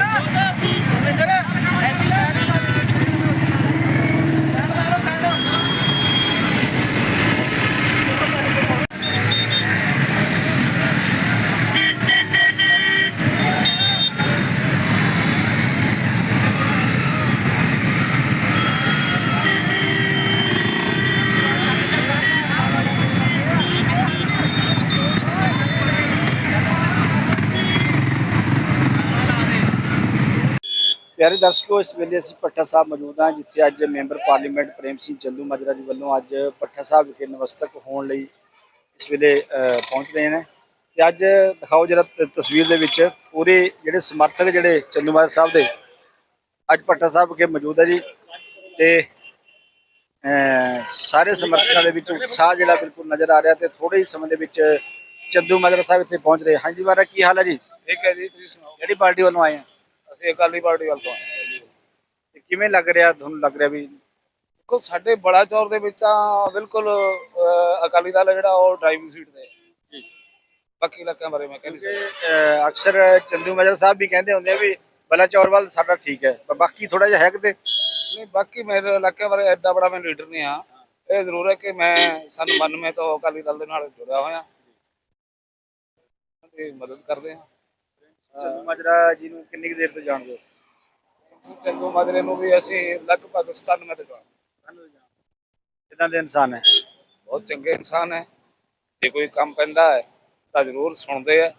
Yeah. ਪਿਆਰੇ ਦਰਸ਼ਕੋ ਇਸ ਵੇਲੇ ਅਸੀਂ ਪੱਠਾ ਸਾਹਿਬ ਮੌਜੂਦ ਹਾਂ ਜਿੱਥੇ ਅੱਜ ਮੈਂਬਰ ਪਾਰਲੀਮੈਂਟ ਪ੍ਰੇਮ ਸਿੰਘ ਚੰਦੂ ਮਾਜਰਾ ਜੀ ਵੱਲੋਂ ਅੱਜ ਪੱਠਾ ਸਾਹਿਬ ਵਿਖੇ ਨਮਸਤਕ ਹੋਣ ਲਈ ਇਸ ਵੇਲੇ ਪਹੁੰਚ ਰਹੇ ਨੇ। ਤੇ ਅੱਜ ਦਿਖਾਓ ਜਰਾ ਤਸਵੀਰ ਦੇ ਵਿੱਚ ਪੂਰੇ ਜਿਹੜੇ ਸਮਰਥਕ ਜਿਹੜੇ ਚੰਦੂ ਮਾਜਰਾ ਸਾਹਿਬ ਦੇ ਅੱਜ ਪੱਠਾ ਸਾਹਿਬ ਵਿਖੇ ਮੌਜੂਦ ਹੈ ਜੀ। ਤੇ ਸਾਰੇ ਸਮਰਥਕਾਂ ਦੇ ਵਿੱਚ ਉਤਸ਼ਾਹ ਜਿਹੜਾ ਬਿਲਕੁਲ ਨਜ਼ਰ ਆ ਰਿਹਾ ਤੇ ਥੋੜੇ ਹੀ ਸਮੇਂ ਦੇ ਵਿੱਚ ਚੰਦੂ ਮਾਜਰਾ ਸਾਹਿਬ ਇੱਥੇ ਪਹੁੰਚ ਰਹੇ। ਹਾਂਜੀ ਮਾਰਾ ਕੀ ਹਾਲ ਹੈ ਜੀ? ਠੀਕ ਹੈ ਜੀ ਤੁਸੀਂ ਸੁਣਾਓ? ਕਿਹੜੀ ਪਾਰਟੀ ਵੱਲੋਂ ਆਏ ਆ? ਅਸੀਂ ਅਕਾਲੀ ਪਾਰਟੀ ਵੱਲ ਤੋਂ ਆਏ ਹਾਂ। ਤੇ ਕਿਵੇਂ ਲੱਗ ਰਿਹਾ? ਤੁਹਾਨੂੰ ਲੱਗ ਰਿਹਾ ਵੀ ਦੇਖੋ ਸਾਡੇ ਬੜਾ ਚੌਰ ਦੇ ਵਿੱਚ ਤਾਂ ਬਿਲਕੁਲ ਅਹ, ਅਕਾਲੀ ਦਲ ਹੈ ਜਿਹੜਾ ਉਹ ਡਰਾਈਵਿੰਗ ਸੀਟ ਤੇ ਹੈ। ਬਾਕੀ ਇਲਾਕਿਆਂ ਬਾਰੇ ਮੈਂ ਕਹਿ ਨਹੀਂ ਸਕਦਾ। ਅਹ ਅਕਸਰ ਚੰਦੂ ਮਜਰ ਸਾਹਿਬ ਵੀ ਕਹਿੰਦੇ ਹੁੰਦੇ ਆ ਵੀ ਬਲਾ ਚੌਰਵਾਲ ਸਾਡਾ ਠੀਕ ਹੈ ਪਰ ਬਾਕੀ ਥੋੜਾ ਜਿਹਾ ਹੈ ਕਿਤੇ? ਨਹੀਂ ਬਾਕੀ ਮੇਰੇ ਇਲਾਕੇ ਬਾਰੇ ਐਡਾ ਬੜਾ ਮੈਂ ਲੀਡਰ ਨਹੀਂ ਆ ਇਹ ਜ਼ਰੂਰ ਹੈ ਕਿ ਮੈਂ ਸਨ 92 ਤੋਂ ਅਕਾਲੀ ਦਲ ਦੇ ਨਾਲ ਜੁੜਿਆ ਹੋਇਆ। ਤੇ ਮਦਦ ਕਰਦੇ ਹਾਂ। ਚੰਦੂ ਮਾਜਰਾ ਜੀ ਨੂੰ ਕਿੰਨੀ ਕੁ ਦੇਰ ਤੋਂ ਜਾਣਦੇ ਹੋ? ਚੰਦੂ ਮਾਜਰੇ ਨੂੰ ਵੀ ਅਸੀਂ ਲਗਭਗ 97 ਤੋਂ ਜਾਣਦੇ ਕਿਦਾਂ ਦੇ ਇਨਸਾਨ ਹੈ? ਬਹੁਤ ਚੰਗੇ ਇਨਸਾਨ ਹੈ। ਜੇ ਕੋਈ ਕੰਮ ਪੈਂਦਾ ਹੈ ਤਾਂ ਜ਼ਰੂਰ ਸੁਣਦੇ ਆ।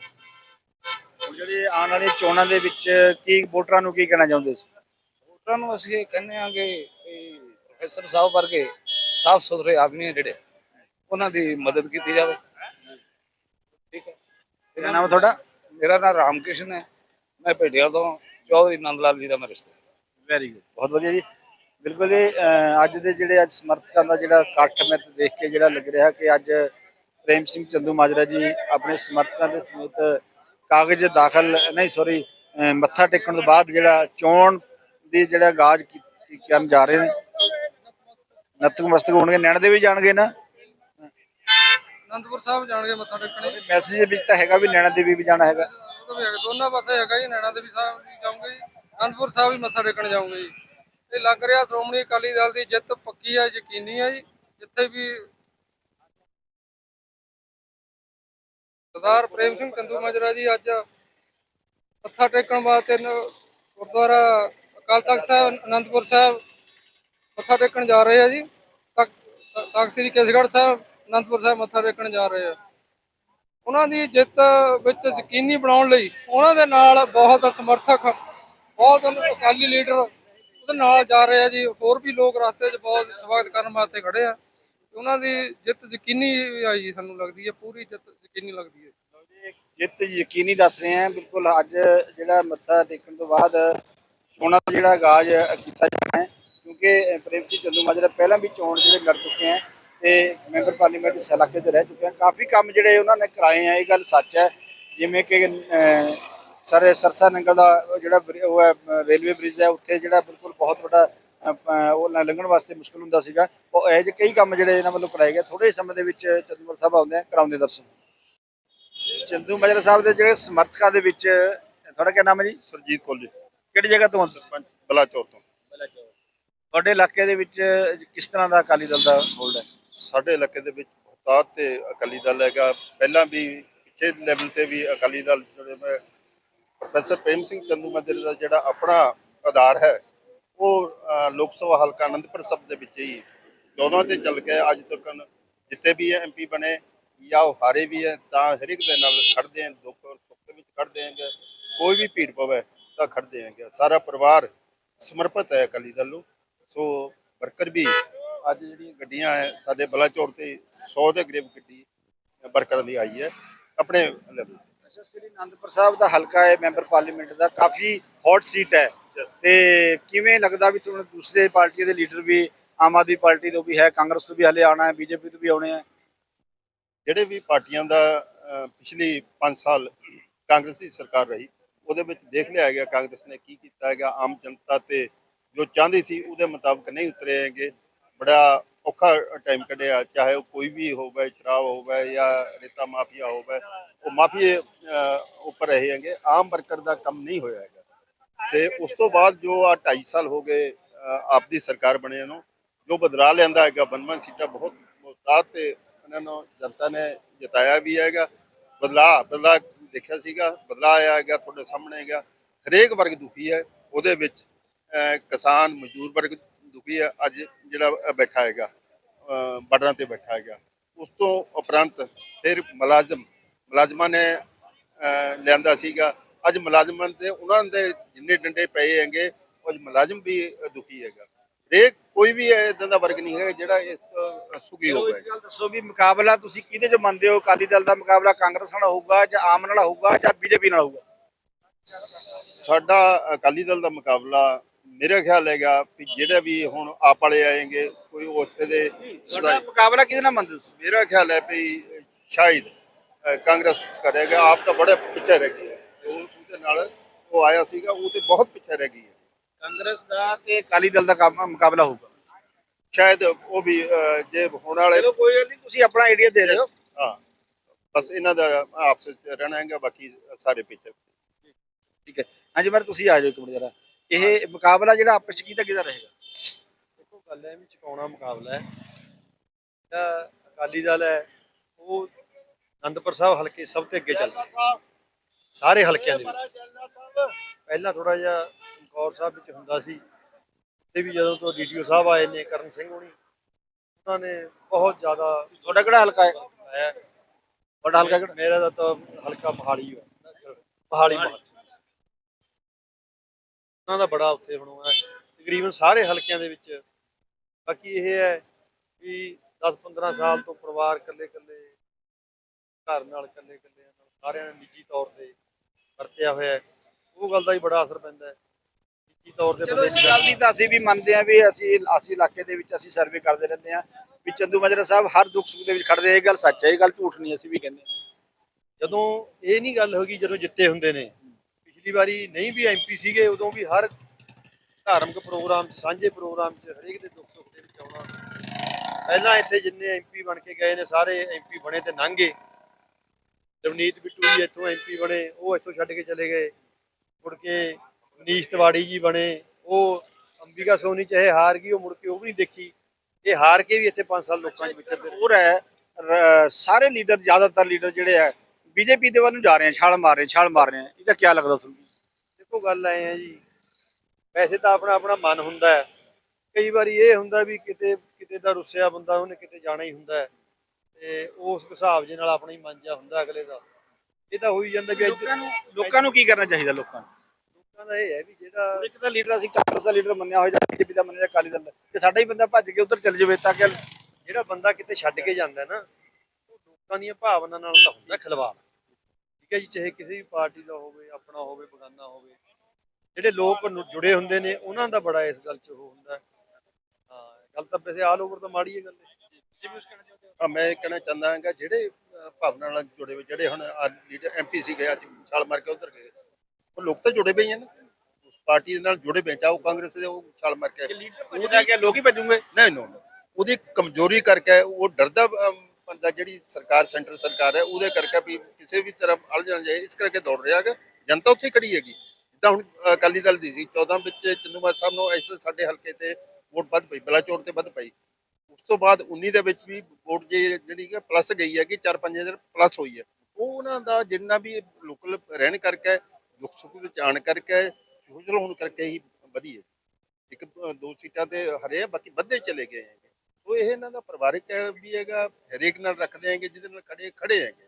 ਜਿਹੜੇ ਆਉਣ ਵਾਲੀ ਚੋਣਾਂ ਦੇ ਵਿੱਚ ਕੀ ਵੋਟਰਾਂ ਨੂੰ ਕੀ ਕਹਿਣਾ ਚਾਹੁੰਦੇ ਸੀ? ਵੋਟਰਾਂ ਨੂੰ ਅਸੀਂ ਇਹ ਕਹਿੰਦੇ ਹਾਂ ਕਿ ਪ੍ਰੋਫੈਸਰ ਸਾਹਿਬ ਵਰਗੇ ਸਾਫ਼ ਸੁਥਰੇ ਆਦਮੀ ਜਿਹੜੇ ਉਹਨਾਂ ਦੀ ਮਦਦ ਕੀਤੀ ਜਾਵੇ। ਠੀਕ ਹੈ। ਕਿਹਦਾ ਨਾਮ ਤੁਹਾਡਾ? ਮੇਰਾ ਨਾਮ ਰਾਮਕ੍ਰਿਸ਼ਨ ਹੈ। ਮੈਂ ਭੇਡਿਆ ਤੋਂ ਚੌਧਰੀ ਨੰਦ ਲਾਲ ਜੀ ਦਾ ਮੈਂ ਰਿਸ਼ਤਾ ਵੈਰੀ ਗੁੱਡ ਬਹੁਤ ਵਧੀਆ ਜੀ। ਬਿਲਕੁਲ ਇਹ ਅੱਜ ਦੇ ਜਿਹੜੇ ਅੱਜ ਸਮਰਥਕਾਂ ਦਾ ਜਿਹੜਾ ਇਕੱਠ ਮੈਂ ਤੇ ਦੇਖ ਕੇ ਜਿਹੜਾ ਲੱਗ ਰਿਹਾ ਕਿ ਅੱਜ ਪ੍ਰੇਮ ਸਿੰਘ ਚੰਦੂ ਮਾਜਰਾ ਜੀ ਆਪਣੇ ਸਮਰਥਕਾਂ ਦੇ ਸਮੇਤ ਕਾਗਜ਼ ਦਾਖਲ, ਨਹੀਂ ਸੌਰੀ ਮੱਥਾ ਟੇਕਣ ਤੋਂ ਬਾਅਦ ਜਿਹੜਾ ਚੋਣ ਦੀ ਜਿਹੜਾ ਆਗਾਜ਼ ਕਰਨ ਜਾ ਰਹੇ ਨੇ। ਨਤਕ ਮਸਤਕ ਹੋਣਗੇ, ਨੈਣ ਦੇ ਵੀ ਜਾਣਗੇ ਨਾ। ਅਨੰਦਪੁਰ ਸਾਹਿਬ ਜਾਣਗੇ ਮੱਥਾ ਟੇਕਣੇ। ਮੈਸੇਜ ਵਿੱਚ ਤਾਂ ਹੈਗਾ ਵੀ ਨੈਣਾ ਦੇਵੀ ਵੀ ਜਾਣਾ ਹੈਗਾ। ਉਹ ਵੀ ਹੈਗਾ ਦੋਨਾਂ ਪਾਸੇ ਹੈਗਾ ਜੀ ਨੈਣਾ ਦੇਵੀ ਸਾਹਿਬ ਵੀ ਜਾਊਂਗੇ ਜੀ। ਅਨੰਦਪੁਰ ਸਾਹਿਬ ਵੀ ਮੱਥਾ ਟੇਕਣ ਜਾਊਂਗੇ ਜੀ। ਇਹ ਲੱਗ ਰਿਹਾ ਸ਼੍ਰੋਮਣੀ ਅਕਾਲੀ ਦਲ ਦੀ ਜਿੱਤ ਪੱਕੀ ਹੈ ਯਕੀਨੀ ਹੈ ਜੀ ਜਿੱਥੇ ਵੀ ਸਰਦਾਰ ਪ੍ਰੇਮ ਸਿੰਘ ਚੰਦੂ ਮਾਜਰਾ ਜੀ ਅੱਜ ਮੱਥਾ ਟੇਕਣ ਵਾਸਤੇ ਗੁਰਦੁਆਰਾ ਅਕਾਲ ਤਖਤ ਸਾਹਿਬ ਅਨੰਦਪੁਰ ਸਾਹਿਬ ਮੱਥਾ ਟੇਕਣ ਜਾ ਰਹੇ ਆ ਜੀ। ਤਖਤ ਸ੍ਰੀ ਕੇਸਗੜ੍ਹ ਸਾਹਿਬ ਅਨੰਦਪੁਰ ਸਾਹਿਬ ਮੱਥਾ ਟੇਕਣ ਜਾ ਰਹੇ ਆ। ਉਹਨਾਂ ਦੀ ਜਿੱਤ ਵਿੱਚ ਯਕੀਨੀ ਬਣਾਉਣ ਲਈ ਉਹਨਾਂ ਦੇ ਨਾਲ ਬਹੁਤ ਸਮਰਥਕ, ਬਹੁਤ ਅਕਾਲੀ ਲੀਡਰ ਉਹਦੇ ਨਾਲ ਜਾ ਰਹੇ ਆ ਜੀ। ਹੋਰ ਵੀ ਲੋਕ ਰਸਤੇ 'ਚ ਬਹੁਤ ਸਵਾਗਤ ਕਰਨ ਵਾਸਤੇ ਖੜੇ ਆ। ਉਹਨਾਂ ਦੀ ਜਿੱਤ ਯਕੀਨੀ ਆਈ ਜੀ ਸਾਨੂੰ ਲੱਗਦੀ ਹੈ ਪੂਰੀ ਜਿੱਤ ਯਕੀਨੀ ਲੱਗਦੀ ਹੈ ਜਿੱਤ ਯਕੀਨੀ ਦੱਸ ਰਹੇ ਹਾਂ ਬਿਲਕੁਲ ਅੱਜ ਜਿਹੜਾ ਮੱਥਾ ਟੇਕਣ ਤੋਂ ਬਾਅਦ ਚੋਣਾਂ ਦਾ ਜਿਹੜਾ ਆਗਾਜ਼ ਕੀਤਾ ਜਾਣਾ ਹੈ, ਕਿਉਂਕਿ ਪ੍ਰੇਮ ਸਿੰਘ ਚੰਦੂ ਮਾਜਰਾ ਪਹਿਲਾਂ ਵੀ ਚੋਣ ਜਿਹੜੇ ਲੜ ਚੁੱਕੇ ਹੈ ਤੇ ਮੈਂਬਰ ਪਾਰਲੀਮੈਂਟ ਇਸ ਇਲਾਕੇ ਦੇ ਰਹਿ ਚੁੱਕੇ ਹਨ ਕਾਫੀ ਕੰਮ ਜਿਹੜੇ ਉਹਨਾਂ ਨੇ ਕਰਾਏ ਆ ਇਹ ਗੱਲ ਸੱਚ ਹੈ। ਜਿਵੇਂ ਕਿ ਸਾਰੇ ਸਰਸਾ ਨੰਗਲ ਦਾ ਜਿਹੜਾ ਉਹ ਹੈ ਰੇਲਵੇ ਬ੍ਰਿਜ ਹੈ ਉੱਥੇ ਜਿਹੜਾ ਬਿਲਕੁਲ ਬਹੁਤ ਵੱਡਾ ਉਹ ਲੰਘਣ ਵਾਸਤੇ ਮੁਸ਼ਕਲ ਹੁੰਦਾ ਸੀਗਾ। ਉਹ ਇਹੋ ਜਿਹੇ ਕਈ ਕੰਮ ਜਿਹੜੇ ਇਹਨਾਂ ਵੱਲੋਂ ਕਰਾਏ ਗਏ। ਥੋੜੇ ਸਮੇਂ ਦੇ ਵਿੱਚ ਚੰਦੂਮਾਜਰਾ ਸਾਹਿਬ ਆਉਂਦੇ ਆ ਕਰਾਉਂਦੇ ਦਰਸ਼ਨ। ਚੰਦੂ ਮਾਜਰਾ ਸਾਹਿਬ ਦੇ ਜਿਹੜੇ ਸਮਰਥਕਾਂ ਦੇ ਵਿੱਚ ਤੁਹਾਡਾ ਕੀ ਨਾਮ ਹੈ ਜੀ? ਸਰਜੀਤ ਕੋਲੀ। ਕਿਹੜੀ ਜਗ੍ਹਾ ਤੋਂ ਹੋ ਤੁਸੀਂ? ਪੰਚ ਬਲਾਚੌਰ ਤੋਂ। ਤੁਹਾਡੇ ਇਲਾਕੇ ਦੇ ਵਿੱਚ ਕਿਸ ਤਰ੍ਹਾਂ ਦਾ ਅਕਾਲੀ ਦਲ ਦਾ ਹੋਲਡ ਹੈ? ਸਾਡੇ ਇਲਾਕੇ ਦੇ ਵਿੱਚ ਬਹੁਤਾਤ ਤੇ ਅਕਾਲੀ ਦਲ ਹੈਗਾ। ਪਹਿਲਾਂ ਵੀ ਪਿੱਛੇ ਲੈਵਲ ਤੇ ਵੀ ਅਕਾਲੀ ਦਲ ਜਿਹੜੇ ਮੈਂ ਪ੍ਰੋਫੈਸਰ ਪ੍ਰੇਮ ਸਿੰਘ ਚੰਦੂ ਮਾਜਰੇ ਦਾ ਜਿਹੜਾ ਆਪਣਾ ਆਧਾਰ ਹੈ, ਉਹ ਲੋਕ ਸਭਾ ਹਲਕਾ ਅਨੰਦਪੁਰ ਸਾਹਿਬ ਦੇ ਵਿੱਚ ਹੀ 14 ਤੇ ਚੱਲ ਕੇ ਅੱਜ ਤੱਕ ਜਿੱਤੇ ਵੀ ਹੈ ਐਮਪੀ ਬਣੇ ਜਾਂ ਉਹ ਹਾਰੇ ਵੀ ਹੈ, ਤਾਂ ਹਰ ਇੱਕ ਦੇ ਨਾਲ ਖੜਦੇ ਹਨ ਦੁੱਖ ਔਰ ਸੁੱਖ ਦੇ ਵਿੱਚ ਖੜਦੇ ਹੈਗੇ। ਕੋਈ ਵੀ ਭੀੜ ਪਵੇ ਤਾਂ ਖੜਦੇ ਹੈਗੇ ਸਾਰਾ ਪਰਿਵਾਰ ਸਮਰਪਿਤ ਹੈ ਅਕਾਲੀ ਦਲ ਨੂੰ। ਸੋ ਵਰਕਰ ਵੀ ਅੱਜ ਜਿਹੜੀਆਂ ਗੱਡੀਆਂ ਹੈ ਸਾਡੇ ਬਲਾਚੌਰ ਤੇ 100 ਦੇ ਕਰੀਬ ਗੱਡੀ ਵਰਕਰਾਂ ਦੀ ਆਈ ਹੈ ਆਪਣੇ ਲੈਵਲ ਅੱਛਾ ਸ੍ਰੀ ਅਨੰਦਪੁਰ ਸਾਹਿਬ ਦਾ ਹਲਕਾ ਹੈ ਮੈਂਬਰ ਪਾਰਲੀਮੈਂਟ ਦਾ ਕਾਫੀ ਹੌਟ ਸੀਟ ਹੈ। ਤੇ ਕਿਵੇਂ ਲੱਗਦਾ ਵੀ ਤੁਹਾਨੂੰ ਦੂਸਰੇ ਪਾਰਟੀਆਂ ਦੇ ਲੀਡਰ ਵੀ ਆਮ ਆਦਮੀ ਪਾਰਟੀ ਤੋਂ ਵੀ ਹੈ ਕਾਂਗਰਸ ਤੋਂ ਵੀ ਹਲੇ ਆਣਾ ਹੈ ਬੀਜੇਪੀ ਤੋਂ ਵੀ ਆਉਣੇ ਆ ਜਿਹੜੇ ਵੀ ਪਾਰਟੀਆਂ ਦਾ ਪਿਛਲੀ 5 ਸਾਲ ਕਾਂਗਰਸੀ ਸਰਕਾਰ ਰਹੀ ਉਹਦੇ ਵਿੱਚ ਦੇਖ ਲਿਆ ਗਿਆ ਕਾਂਗਰਸ ਨੇ ਕੀ ਕੀਤਾ ਹੈਗਾ ਆਮ ਜਨਤਾ ਤੇ ਜੋ ਚਾਹੁੰਦੀ ਸੀ ਉਹਦੇ ਮੁਤਾਬਕ ਨਹੀਂ ਉਤਰੇ ਹੈਗੇ। ਬੜਾ ਔਖਾ ਟਾਈਮ ਕੱਢਿਆ, ਚਾਹੇ ਉਹ ਕੋਈ ਵੀ ਹੋਵੇ, ਸ਼ਰਾਬ ਹੋਵੇ ਜਾਂ ਰੇਤਾ ਮਾਫੀਆ ਹੋਵੇ, ਉਹ ਮਾਫੀਏ ਉੱਪਰ ਰਹੇ ਹੈਗੇ। ਆਮ ਵਰਕਰ ਦਾ ਕੰਮ ਨਹੀਂ ਹੋਇਆ ਹੈਗਾ। ਤੇ ਉਸ ਤੋਂ ਬਾਅਦ ਜੋ ਆ 2.5 ਸਾਲ ਹੋ ਗਏ ਆਪਦੀ ਸਰਕਾਰ ਬਣਿਆ ਨੂੰ, ਜੋ ਬਦਲਾ ਲਿਆਂਦਾ ਹੈਗਾ ਬਨਮਨ ਸੀਟਾਂ ਬਹੁਤ ਮੁਹਤਾਜ ਤੇ ਇਹਨਾਂ ਨੂੰ ਜਨਤਾ ਨੇ ਜਿਤਾਇਆ ਵੀ ਹੈਗਾ। ਬਦਲਾ ਬਦਲਾ ਦੇਖਿਆ ਸੀਗਾ ਬਦਲਾ ਆਇਆ ਹੈਗਾ ਤੁਹਾਡੇ ਸਾਹਮਣੇ ਹੈਗਾ। ਹਰੇਕ ਵਰਗ ਦੁਖੀ ਹੈ। ਉਹਦੇ ਵਿੱਚ ਕਿਸਾਨ, ਮਜ਼ਦੂਰ ਵਰਗ ਦੁਖੀ ਹੈ ਅੱਜ ਜਿਹੜਾ ਬੈਠਾ ਹੈਗਾ ਬਾਰਡਰਾਂ ਤੇ ਬੈਠਾ ਹੈਗਾ ਉਸ ਤੋਂ ਉਪਰੰਤ ਫਿਰ ਮੁਲਾਜ਼ਮ ਮੁਲਾਜ਼ਮਾਂ ਨੇ ਲਿਆਂਦਾ ਸੀਗਾ। ਅੱਜ ਮੁਲਾਜ਼ਮਾਂ ਦੇ ਉਹਨਾਂ ਦੇ ਜਿੰਨੇ ਡੰਡੇ ਪਏ ਹੈਗੇ ਉਹ ਮੁਲਾਜ਼ਮ ਵੀ ਦੁਖੀ ਹੈਗਾ। ਹਰੇਕ ਕੋਈ ਵੀ ਇਦਾਂ ਦਾ ਵਰਗ ਨਹੀਂ ਹੈ ਜਿਹੜਾ ਇਸ ਤੋਂ ਸੁਖੀ ਹੋਵੇ ਗੱਲ ਦੱਸੋ ਵੀ ਮੁਕਾਬਲਾ ਤੁਸੀਂ ਕਿਹਦੇ ਚ ਮੰਨਦੇ ਹੋ? ਅਕਾਲੀ ਦਲ ਦਾ ਮੁਕਾਬਲਾ ਕਾਂਗਰਸ ਨਾਲ ਹੋਊਗਾ ਜਾਂ ਆਮ ਨਾਲ ਹੋਊਗਾ ਜਾਂ ਬੀਜੇਪੀ ਨਾਲ ਹੋਊਗਾ? ਸਾਡਾ ਅਕਾਲੀ ਦਲ ਦਾ ਮੁਕਾਬਲਾ ਮੇਰੇ ਖਿਆਲ ਹੈਗਾ ਵੀ ਜਿਹੜੇ ਵੀ ਹੁਣ ਆਪ ਵਾਲੇ ਆਏਗੇ ਕੋਈ ਉੱਥੇ ਦੇ ਤੁਹਾਡਾ ਮੁਕਾਬਲਾ ਕਿਹਦੇ ਨਾਲ ਮੰਨਦੇ ਤੁਸੀਂ? ਮੇਰਾ ਖਿਆਲ ਹੈ ਵੀ ਸ਼ਾਇਦ ਕਾਂਗਰਸ ਕਰੇਗਾ। ਆਪ ਤਾਂ ਬੜੇ ਪਿੱਛੇ ਰਹਿ ਗਈ ਹੈ। ਉਹ ਉਹਦੇ ਨਾਲ ਉਹ ਆਇਆ ਸੀਗਾ ਉਹ ਤੇ ਬਹੁਤ ਪਿੱਛੇ ਰਹਿ ਗਈ ਹੈ। ਕਾਂਗਰਸ ਦਾ ਤੇ ਅਕਾਲੀ ਦਲ ਦਾ ਮੁਕਾਬਲਾ ਹੋਊਗਾ। ਸ਼ਾਇਦ ਉਹ ਵੀ ਜੇ ਹੋਣ ਵਾਲੇ ਚਲੋ ਕੋਈ ਗੱਲ ਨਹੀਂ ਤੁਸੀਂ ਆਪਣਾ ਆਈਡੀਆ ਦੇ ਰਹੇ ਹੋ। ਹਾਂ। ਬਸ ਇਹਨਾਂ ਦਾ ਆਪਸ ਵਿੱਚ ਰਹਿਣਾ ਹੈਗਾ ਬਾਕੀ ਸਾਰੇ ਪਿੱਛੇ। ਠੀਕ ਹੈ। ਹਾਂਜੀ ਮਰ ਤੁਸੀਂ ਆ ਜਾਓ ਇੱਕ ਮਿੰਟ ਜਰਾ। ਇਹ ਮੁਕਾਬਲਾ ਜਿਹੜਾ ਆਪਸ ਚ ਕਿਹਦਾ ਕਿਹਦਾ ਰਹੇਗਾ? ਦੇਖੋ ਗੱਲ ਹੈ ਵੀ ਚੁਕਾਉਣਾ ਮੁਕਾਬਲਾ ਹੈ ਜਿਹੜਾ ਅਕਾਲੀ ਦਲ ਹੈ ਉਹ ਅਨੰਦਪੁਰ ਸਾਹਿਬ ਹਲਕੇ ਸਭ ਤੋਂ ਅੱਗੇ ਚੱਲ ਰਿਹਾ। ਸਾਰੇ ਹਲਕਿਆਂ ਦੇ ਵਿੱਚ। ਪਹਿਲਾਂ ਥੋੜਾ ਜਿਹਾ ਚਮਕੌਰ ਸਾਹਿਬ ਵਿੱਚ ਹੁੰਦਾ ਸੀ। ਤੇ ਵੀ ਜਦੋਂ ਤੋਂ ਡੀਟੀਓ ਸਾਹਿਬ ਆਏ ਨੇ ਕਰਨ ਸਿੰਘ ਹੋਣੀ ਉਹਨਾਂ ਨੇ ਬਹੁਤ ਜ਼ਿਆਦਾ ਤੁਹਾਡਾ ਕਿਹੜਾ ਹਲਕਾ ਹੈ ਹੈ ਤੁਹਾਡਾ ਹਲਕਾ ਕਿਹੜਾ? ਮੇਰਾ ਤਾਂ ਤਾਂ ਹਲਕਾ ਪਹਾੜੀ ਹੈ ਪਹਾੜੀ ਮਹੱਲ। ਉਹਨਾਂ ਦਾ ਬੜਾ ਉੱਥੇ ਬਣਾਉਣਾ ਹੈ। ਤਕਰੀਬਨ ਸਾਰੇ ਹਲਕਿਆਂ ਦੇ ਵਿੱਚ। ਬਾਕੀ ਇਹ ਹੈ ਵੀ 10-15 ਸਾਲ ਤੋਂ ਪਰਿਵਾਰ ਇਕੱਲੇ ਇਕੱਲੇ ਘਰ ਨਾਲ ਇਕੱਲੇ ਇਕੱਲੇ ਨਾਲ ਸਾਰਿਆਂ ਨੇ ਨਿੱਜੀ ਤੌਰ ਤੇ ਵਰਤਿਆ ਹੋਇਆ ਹੈ। ਉਹ ਗੱਲ ਦਾ ਹੀ ਬੜਾ ਅਸਰ ਪੈਂਦਾ ਹੈ। ਨਿੱਜੀ ਤੌਰ ਤੇ ਚਲੋ ਬੰਦੇ ਇਸ ਗੱਲ ਦੀ ਤਾਂ ਅਸੀਂ ਵੀ ਮੰਨਦੇ ਹਾਂ ਵੀ ਅਸੀਂ ਅਸੀਂ ਇਲਾਕੇ ਦੇ ਵਿੱਚ ਅਸੀਂ ਸਰਵੇ ਕਰਦੇ ਰਹਿੰਦੇ ਹਾਂ ਵੀ ਚੰਦੂ ਮਾਜਰਾ ਸਾਹਿਬ ਹਰ ਦੁੱਖ ਸੁੱਖ ਦੇ ਵਿੱਚ ਖੜਦੇ ਆ। ਇਹ ਗੱਲ ਸੱਚ ਹੈ ਇਹ ਗੱਲ ਝੂਠ ਨਹੀਂ ਅਸੀਂ ਵੀ ਕਹਿੰਦੇ ਹਾਂ। ਜਦੋਂ ਇਹ ਨਹੀਂ ਗੱਲ ਹੋਗੀ ਜਦੋਂ ਜਿੱਤੇ ਹੁੰਦੇ ਨੇ ਪਿਛਲੀ ਵਾਰੀ ਨਹੀਂ ਵੀ ਐਮਪੀ ਸੀਗੇ, ਉਦੋਂ ਵੀ ਹਰ ਧਾਰਮਿਕ ਪ੍ਰੋਗਰਾਮ 'ਚ, ਸਾਂਝੇ ਪ੍ਰੋਗਰਾਮ 'ਚ ਹਰੇਕ ਦੇ ਦੁੱਖ ਸੁੱਖ ਦੇ ਵਿੱਚ ਆਉਣਾ। ਪਹਿਲਾਂ ਇੱਥੇ ਜਿੰਨੇ ਐਮਪੀ ਬਣ ਕੇ ਗਏ ਨੇ, ਸਾਰੇ ਐਮਪੀ ਬਣੇ ਤੇ ਲੰਘੇ ਰਵਨੀਤ ਬਿੱਟੂ ਜੀ ਇੱਥੋਂ ਐਮਪੀ ਬਣੇ, ਉਹ ਇੱਥੋਂ ਛੱਡ ਕੇ ਚਲੇ ਗਏ। ਮੁੜ ਕੇ ਮਨੀਸ਼ ਤਿਵਾੜੀ ਜੀ ਬਣੇ, ਉਹ ਅੰਬਿਕਾ ਸੋਨੀ ਚਾਹੇ ਹਾਰ ਗਈ, ਉਹ ਮੁੜ ਕੇ ਉਹ ਵੀ ਨਹੀਂ ਦੇਖੀ। ਇਹ ਹਾਰ ਕੇ ਵੀ ਇੱਥੇ 5 ਸਾਲ ਲੋਕਾਂ ਦੇ ਵਿਚਰਦੇ ਰਹੇ ਹੋਰ ਹੈ ਸਾਰੇ ਲੀਡਰ, ਜ਼ਿਆਦਾਤਰ ਲੀਡਰ ਜਿਹੜੇ ਆ ਬੀਜੇਪੀ ਦੇ ਵੱਲ ਨੂੰ ਜਾ ਰਹੇ ਆ ਛਾਲ ਮਾਰ ਰਹੇ ਆ, ਛਾਲ ਮਾਰ ਰਹੇ ਆ ਇਹਦਾ ਕੀ ਲੱਗਦਾ ਤੁਹਾਨੂੰ? ਦੇਖੋ ਗੱਲ ਐ ਹੈ ਜੀ। ਵੈਸੇ ਤਾਂ ਆਪਣਾ ਆਪਣਾ ਮਨ ਹੁੰਦਾ ਹੈ। ਕਈ ਵਾਰੀ ਇਹ ਹੁੰਦਾ ਵੀ ਕਿਤੇ ਕਿਤੇ ਦਾ ਰੁੱਸਿਆ ਬੰਦਾ ਉਹਨੇ ਕਿਤੇ ਜਾਣਾ ਹੀ ਹੁੰਦਾ ਹੈ। ਤੇ ਉਸ ਹਿਸਾਬ ਦੇ ਨਾਲ ਆਪਣਾ ਹੀ ਮਨ ਜਾ ਹੁੰਦਾ ਅਗਲੇ ਦਾ। ਇਹ ਤਾਂ ਹੋਈ ਜਾਂਦਾ ਵੀ ਲੋਕਾਂ ਨੂੰ ਲੋਕਾਂ ਨੂੰ ਕੀ ਕਰਨਾ ਚਾਹੀਦਾ ਲੋਕਾਂ ਨੂੰ? ਲੋਕਾਂ ਦਾ ਇਹ ਹੈ ਵੀ ਜਿਹੜਾ ਇੱਕ ਤਾਂ ਲੀਡਰ ਅਸੀਂ ਕਾਂਗਰਸ ਦਾ ਲੀਡਰ ਮੰਨਿਆ ਹੋਇਆ ਜਾਂ ਬੀਜੇਪੀ ਦਾ ਮੰਨਿਆ ਜਾਂ ਅਕਾਲੀ ਦਲ ਦਾ। ਤੇ ਸਾਡਾ ਹੀ ਬੰਦਾ ਭੱਜ ਕੇ ਉਧਰ ਚੱਲ ਜਾਵੇ ਤਾਂ ਕਿ ਜਿਹੜਾ ਬੰਦਾ ਕਿਤੇ ਛੱਡ ਕੇ ਜਾਂਦਾ ਨਾ ਲੋਕਾਂ ਦੀਆਂ ਭਾਵਨਾ ਨਾਲ ਤਾਂ ਹੁੰਦਾ ਖਿਲਵਾੜ। ਠੀਕ ਹੈ ਜੀ ਚਾਹੇ ਕਿਸੇ ਵੀ ਪਾਰਟੀ ਦਾ ਹੋਵੇ ਆਪਣਾ ਹੋਵੇ ਬਗਾਨਾ ਹੋਵੇ। ਜਿਹੜੇ ਲੋਕ ਜੁੜੇ ਹੁੰਦੇ ਨੇ ਉਹਨਾਂ ਦਾ ਬੜਾ ਇਸ ਗੱਲ 'ਚ ਉਹ ਹੁੰਦਾ। ਹੈ। ਗੱਲ ਤਾਂ ਵੈਸੇ ਆਲ ਓਵਰ ਤਾਂ ਮਾੜੀ ਹੈ ਗੱਲ ਹਾਂ। ਮੈਂ ਇਹ ਕਹਿਣਾ ਚਾਹੁੰਦਾ ਹਾਂ ਜਿਹੜੇ ਭਾਵਨਾ ਨਾਲ ਜੁੜੇ ਹੋਏ ਜਿਹੜੇ ਹੁਣ ਲੀਡਰ ਐਮਪੀ ਸੀਗੇ ਅੱਜ ਛਾਲ ਮਾਰ ਕੇ ਉਧਰ ਗਏ। ਉਹ ਲੋਕ ਤਾਂ ਜੁੜੇ ਪਏ ਹਨ ਉਸ ਪਾਰਟੀ ਦੇ ਨਾਲ ਜੁੜੇ ਪਏ ਚਾਹੇ ਉਹ ਕਾਂਗਰਸ ਦੇ ਉਹ ਛਾਲ ਮਾਰ ਕੇ ਭੱਜਦਾ ਕਿ ਲੋਕ ਹੀ ਭੱਜੂਗੇ? ਨਹੀਂ ਨੋ ਉਹਦੀ ਕਮਜ਼ੋਰੀ ਕਰਕੇ ਉਹ ਡਰਦਾ ਅਮ, ਬੰਦਾ ਜਿਹੜੀ ਸਰਕਾਰ ਸੈਂਟਰ ਸਰਕਾਰ ਹੈ ਉਹਦੇ ਕਰਕੇ ਵੀ ਕਿਸੇ ਵੀ ਤਰ੍ਹਾਂ ਅਲ ਜਾਣਾ ਜਾਏ ਇਸ ਕਰਕੇ ਦੌੜ ਰਿਹਾ ਹੈਗਾ। ਜਨਤਾ ਉੱਥੇ ਖੜੀ ਹੈਗੀ। ਜਿੱਦਾਂ ਹੁਣ ਅਕਾਲੀ ਦਲ ਦੀ ਸੀ 14 ਵਿੱਚ ਚੰਦੂਮਾਜਰਾ ਸਾਹਿਬ ਨੂੰ ਇਸ ਸਾਡੇ ਹਲਕੇ ਤੇ ਵੋਟ ਵੱਧ ਪਈ ਬਲਾਚੌਰ ਤੇ ਵੱਧ ਪਈ। ਉਸ ਤੋਂ ਬਾਅਦ 19 ਦੇ ਵਿੱਚ ਵੀ ਵੋਟ ਜਿਹੜੀ ਕਿ ਪਲੱਸ ਗਈ ਹੈ ਕਿ 4-5000 ਪਲੱਸ ਹੋਈ ਹੈ। ਉਹ ਉਹਨਾਂ ਦਾ ਜਿੰਨਾ ਵੀ ਲੋਕਲ ਰਹਿਣ ਕਰਕੇ ਦੁੱਖ ਸੁੱਖ ਵਿੱਚ ਆਣ ਕਰਕੇ ਸੋਸ਼ਲ ਹੋਣ ਕਰਕੇ ਹੀ ਵਧੀ ਹੈ। ਇੱਕ ਦੋ ਸੀਟਾਂ ਤੇ ਹਰੇ ਆ, ਬਾਕੀ ਵੱਧੇ ਚਲੇ ਗਏ ਹੈਗੇ। ਸੋ ਇਹ ਇਹਨਾਂ ਦਾ ਪਰਿਵਾਰਿਕ ਹੈ ਵੀ ਹੈਗਾ ਹਰੇਕ ਨਾਲ ਰੱਖਦੇ ਹੈਗੇ ਜਿਹਦੇ ਨਾਲ ਖੜੇ ਖੜੇ ਹੈਗੇ।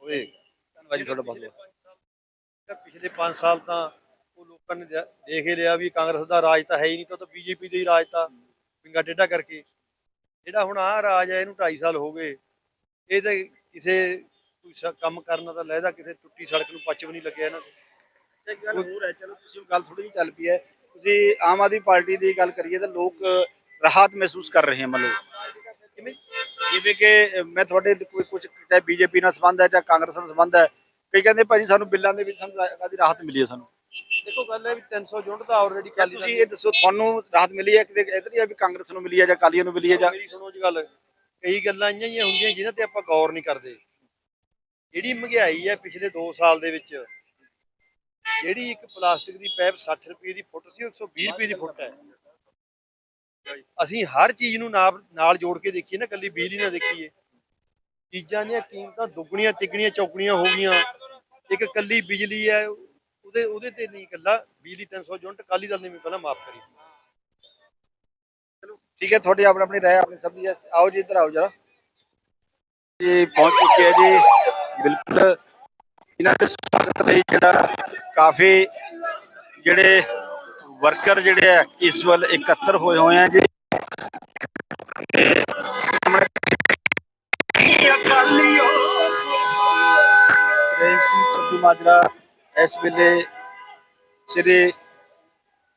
ਸੋ ਇਹ ਧੰਨਵਾਦ ਜੀ ਤੁਹਾਡਾ ਬਹੁਤ ਬਹੁਤ। ਪਿਛਲੇ 5 ਸਾਲ ਤਾਂ ਉਹ ਲੋਕਾਂ ਨੇ ਦੇਖ ਹੀ ਲਿਆ ਵੀ ਕਾਂਗਰਸ ਦਾ ਰਾਜ ਤਾਂ ਹੈ ਹੀ ਨਹੀਂ ਤਾਂ ਉਹ ਤਾਂ ਬੀਜੇਪੀ ਦਾ ਹੀ ਰਾਜ ਤਾਂ ਪਿੰਗਾ ਟੇਢਾ ਕਰਕੇ। ਜਿਹੜਾ ਹੁਣ ਆਹ ਰਾਜ ਹੈ ਇਹਨੂੰ 2.5 ਸਾਲ ਹੋ ਗਏ। ਇਹ ਤਾਂ ਕਿਸੇ ਕੋਈ ਕੰਮ ਕਰਨਾ ਤਾਂ ਲੈਦਾ ਕਿਸੇ ਟੁੱਟੀ ਸੜਕ ਨੂੰ ਪੱਚ ਵੀ ਨਹੀਂ ਲੱਗਿਆ ਇਹਨਾਂ ਨੂੰ। ਇੱਕ ਗੱਲ ਹੋਰ ਹੈ ਚਲੋ ਤੁਸੀਂ ਗੱਲ ਥੋੜੀ ਜਿਹੀ ਚੱਲ ਪਈ ਹੈ। ਤੁਸੀਂ ਆਮ ਆਦਮੀ ਪਾਰਟੀ ਦੀ ਗੱਲ ਕਰੀਏ ਤਾਂ ਲੋਕ ਰਾਹਤ ਮਹਿਸੂਸ ਕਰ ਰਹੇ ਹਨ ਕਿਵੇਂ ਜਿਵੇਂ ਕਿ ਮੈਂ ਤੁਹਾਡੇ ਕੋਈ ਕੁਝ ਚਾਹੇ ਬੀਜੇਪੀ ਨਾਲ ਸੰਬੰਧ ਹੈ ਚਾਹੇ ਕਾਂਗਰਸ ਨਾਲ ਸੰਬੰਧ ਹੈ ਕਈ ਕਹਿੰਦੇ ਭਾਜੀ ਸਾਨੂੰ ਬਿੱਲਾਂ ਦੇ ਵਿੱਚ ਸਾਨੂੰ ਕਾਦੀ ਰਾਹਤ ਮਿਲੀ ਹੈ ਸਾਨੂੰ। ਦੇਖੋ ਗੱਲ ਹੈ ਵੀ 300 ਯੂਨਿਟ ਤਾਂ ਆਲਰੇਡੀ ਕਾਲੀ ਤੁਸੀਂ ਇਹ ਦੱਸੋ ਤੁਹਾਨੂੰ ਰਾਹਤ ਮਿਲੀ ਹੈ ਕਿਤੇ ਇਧਰ ਹੀ ਹੈ ਵੀ ਕਾਂਗਰਸ ਨੂੰ ਮਿਲੀ ਹੈ ਜਾਂ ਅਕਾਲੀਆਂ ਨੂੰ ਮਿਲੀ ਹੈ ਜਾਂ? ਮੇਰੀ ਸੁਣੋ ਜੀ ਗੱਲ ਕਈ ਗੱਲਾਂ ਇੰਨੀਆਂ ਹੀ ਹੁੰਦੀਆਂ ਜਿਨ੍ਹਾਂ ਤੇ ਆਪਾਂ ਗੌਰ ਨਹੀਂ ਕਰਦੇ। ਜਿਹੜੀ ਮਹਿੰਗਾਈ ਹੈ ਪਿਛਲੇ 2 ਸਾਲ ਦੇ ਵਿੱਚ ਜਿਹੜੀ ਇੱਕ ਪਲਾਸਟਿਕ ਦੀ ਪਾਈਪ 60 ਰੁਪਏ ਦੀ ਫੁੱਟ ਸੀ ਉਹ 120 ਰੁਪਏ ਦੀ ਫੁੱਟ ਹੈ। ਅਸੀਂ ਹਰ ਚੀਜ਼ ਨੂੰ ਨਾਲ ਜੋੜ ਕੇ ਦੇਖੀਏ ਨਾ ਕੱਲੀ ਬਿਜਲੀ ਨਾ ਦੇਖੀਏ। ਚੀਜ਼ਾਂ ਦੀਆਂ ਕੀਮਤਾਂ ਦੁੱਗਣੀਆਂ, ਤਿੱਗਣੀਆਂ, ਚੌਗਣੀਆਂ ਹੋ ਗਈਆਂ। ਇੱਕ ਕੱਲੀ ਬਿਜਲੀ ਹੈ, ਉਹਦੇ ਉਹਦੇ ਤੇ ਨਹੀਂ ਕੱਲਾ ਬਿਜਲੀ 300 ਯੂਨਿਟ ਕਾਲੀ ਦਲ ਨੇ ਵੀ ਪਹਿਲਾਂ ਮਾਫ ਕਰੀ। ਠੀਕ ਹੈ, ਤੁਹਾਡੀ ਆਪਣੀ ਆਪਣੀ ਰਾਏ, ਆਪਣੀ ਸਭ ਦੀ ਆਓ ਜੀ, ਇੱਧਰ ਆਓ ਜਰਾ। ਜੀ, ਪਹੁੰਚ ਚੁੱਕੇ ਹੈ ਜੀ। ਬਿਲਕੁਲ। ਇਹਨਾਂ ਦੇ ਸਵਾਗਤ ਲਈ ਜਿਹੜਾ ਕਾਫੀ ਜਿਹੜੇ ਵਰਕਰ ਜਿਹੜੇ ਆ, ਇਸ ਵੱਲ ਇਕੱਤਰ ਹੋਏ ਹੋਏ ਆ ਜੀ। ਪ੍ਰੇਮ ਸਿੰਘ ਚੰਦੂ ਮਾਜਰਾ ਇਸ ਵੇਲੇ ਸ੍ਰੀ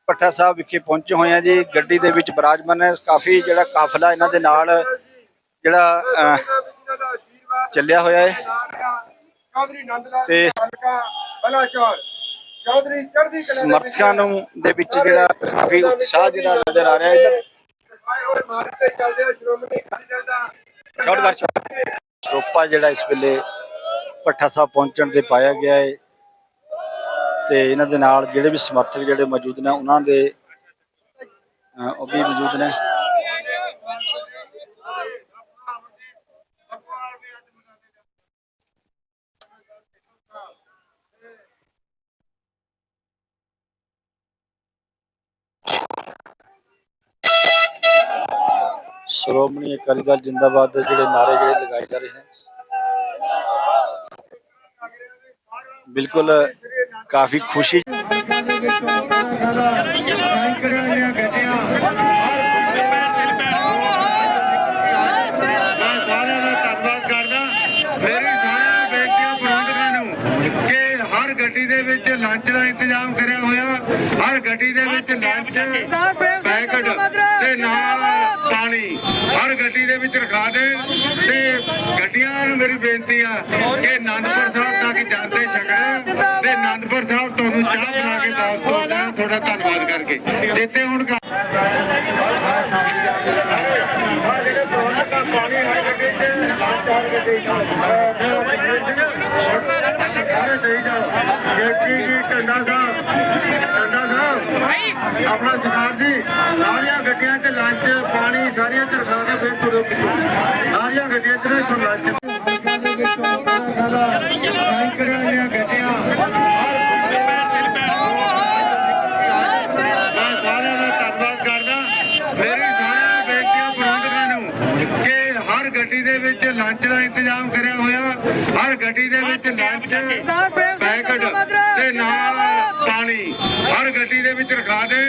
ਪੱਠਾ ਸਾਹਿਬ ਵਿਖੇ ਪਹੁੰਚੇ ਹੋਏ ਆ ਜੀ। ਗੱਡੀ ਦੇ ਵਿੱਚ ਬਰਾਜਮਾਨ ਹੈ। ਕਾਫੀ ਜਿਹੜਾ ਕਾਫਲਾ ਇਹਨਾਂ ਦੇ ਨਾਲ ਜਿਹੜਾ ਚੱਲਿਆ ਹੋਇਆ ਹੈ। ਤੇ ਸਮਰਥਕਾਂ ਨੂੰ ਦੇ ਵਿੱਚ ਜਿਹੜਾ ਕਾਫੀ ਉਤਸ਼ਾਹ ਜਿਹੜਾ ਨਜ਼ਰ ਆ ਰਿਹਾ ਇੱਧਰ। ਸ਼ਾਟ ਕਰ ਸ਼ਾਟ ਸਰੋਪਾ ਜਿਹੜਾ ਇਸ ਵੇਲੇ ਪੱਠਾ ਸਾਹਿਬ ਪਹੁੰਚਣ ਤੇ ਪਾਇਆ ਗਿਆ ਹੈ ਤੇ ਇਹਨਾਂ ਦੇ ਨਾਲ ਜਿਹੜੇ ਵੀ ਸਮਰਥਕ ਜਿਹੜੇ ਮੌਜੂਦ ਨੇ ਉਹਨਾਂ ਦੇ ਉਹ ਵੀ ਮੌਜੂਦ ਨੇ। ਸ਼੍ਰੋਮਣੀ ਅਕਾਲੀ ਦਲ ਜਿੰਦਾਬਾਦ ਦੇ ਜਿਹੜੇ ਨਾਰੇ ਜਿਹੜੇ ਲਗਾਏ ਜਾ ਰਹੇ ਨੇ ਬਿਲਕੁਲ ਕਾਫੀ ਖੁਸ਼ੀ ਹਰ ਗੱਡੀ ਦੇ ਵਿੱਚ ਲੰਚ ਦਾ ਇੰਤਜ਼ਾਮ ਕਰਿਆ ਹੋਇਆ ਹਰ ਗੱਡੀ ਦੇ ਵਿੱਚ ਲੰਚ ਪੈਕਟ ਤੇ ਨਾਲ ਪਾਣੀ ਹਰ ਗੱਡੀ ਦੇ ਵਿੱਚ ਰਖਾ ਦੇ ਤੇ ਗੱਡੀਆਂ ਨੂੰ ਮੇਰੀ ਬੇਨਤੀ ਆ ਕਿ ਆਨੰਦਪੁਰ ਸਾਹਿਬ ਤੱਕ ਜਾਂਦੇ ਛਕਣ ਤੇ ਆਨੰਦਪੁਰ ਸਾਹਿਬ ਤੁਹਾਨੂੰ ਚਾਹ ਬਣਾ ਕੇ ਵਾਪਸ ਤੋਰਨਾ ਤੁਹਾਡਾ ਧੰਨਵਾਦ ਕਰਕੇ। ਜਿੱਤੇ ਹੁਣ ਕਾ- ਜੇਪੀ ਜੀ ਟੰਡਾ ਸਾਹਿਬ ਟੰਡਾ ਸਾਹਿਬ ਆਪਣਾ ਸਰਦਾਰ ਜੀ ਸਾਰੀਆਂ ਗੱਡੀਆਂ ਲੰਚ ਪਾਣੀ ਸਾਰੀਆਂ 'ਚ ਰਖਾ ਕੇ ਫਿਰ ਤੁਰੋ ਸਾਰੀਆਂ ਗੱਡੀਆਂ 'ਚ ਨਾ ਲੰਚ ਟੈਂਕਰਾਂ ਦੀਆਂ ਗੱਡੀਆਂ ਗੱਡੀ ਦੇ ਵਿੱਚ ਲੰਚ ਦਾ ਇੰਤਜ਼ਾਮ ਕਰਿਆ ਹੋਇਆ। ਹਰ ਗੱਡੀ ਦੇ ਵਿੱਚ ਲੰਚ ਪੈਕਟ ਤੇ ਨਾਲ ਪਾਣੀ। ਹਰ ਗੱਡੀ ਦੇ ਵਿੱਚ ਰਖਾ ਦੇ।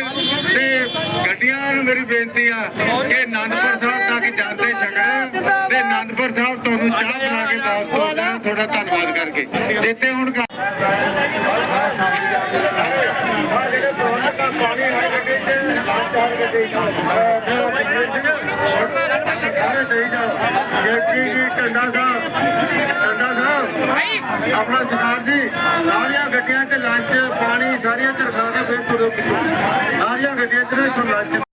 ਮੇਰੀ ਬੇਨਤੀ ਆ ਕਿ ਆਨੰਦਪੁਰ ਸਾਹਿਬ ਤੱਕ ਜਾਂਦੇ ਛਕਣ ਤੇ ਆਨੰਦਪੁਰ ਸਾਹਿਬ ਤੁਹਾਨੂੰ ਚਾਹ ਬਣਾ ਕੇ ਵਾਪਸ ਤੋਰਨਾ ਤੁਹਾਡਾ ਧੰਨਵਾਦ ਕਰਕੇ। ਜਿੱਤੇ ਹੁਣ ਆਪਣਾ ਸਰਦਾਰ ਜੀ ਸਾਰੀਆਂ ਗੱਡੀਆਂ 'ਚ ਲੰਚ ਪਾਣੀ ਸਾਰੀਆਂ 'ਚ ਰਖਾ ਕੇ ਫਿਰ ਤੁਰੋ ਸਾਰੀਆਂ ਗੱਡੀਆਂ ਨਾ ਲੰਚ